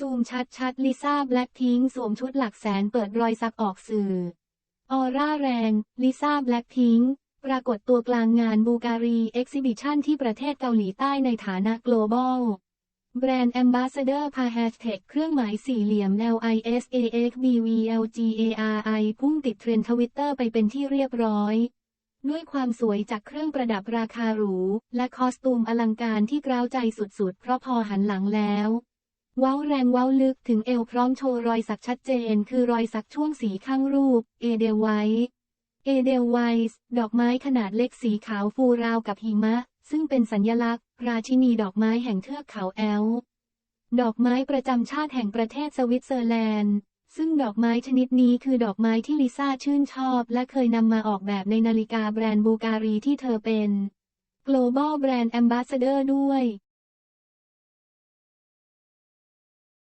ซูมชัดชัดลิซ่าแบล็คพิงสวมชุดหลักแสนเปิดรอยสักออกสื่อ ออร่าแรง ลิซ่าแบล็คพิงปรากฏตัวกลางงานบูการีเอ็กซิบิชันที่ประเทศเกาหลีใต้ในฐานะ global แบรนด์ Ambassador พาแฮชแท็กเครื่องหมายสี่เหลี่ยม L I S A X B V L G A R I พุ่งติดเทรนด์ทวิตเตอร์ไปเป็นที่เรียบร้อย ด้วยความสวยจากเครื่องประดับราคาหรู และคอสตูมอลังการที่กร้าวใจสุดๆ เพราะพอหันหลังแล้ว เว้าแรงเว้าลึกถึงเอวพร้อมโชว์รอยสักชัดเจน คือรอยสักช่วงสีข้างรูป เอเดลไวส์เอเดลไวส์ดอกไม้ขนาดเล็กสีขาวฟูราวกับหิมะ ซึ่งเป็นสัญลักษณ์ ราชินีดอกไม้แห่งเทือกเขาแอล ดอกไม้ประจำชาติแห่งประเทศสวิตเซอร์แลนด์ ซึ่งดอกไม้ชนิดนี้คือดอกไม้ที่ลิซ่าชื่นชอบ และเคยนำมาออกแบบในนาฬิกาแบรนด์บูการีที่เธอเป็น global brand ambassador ด้วย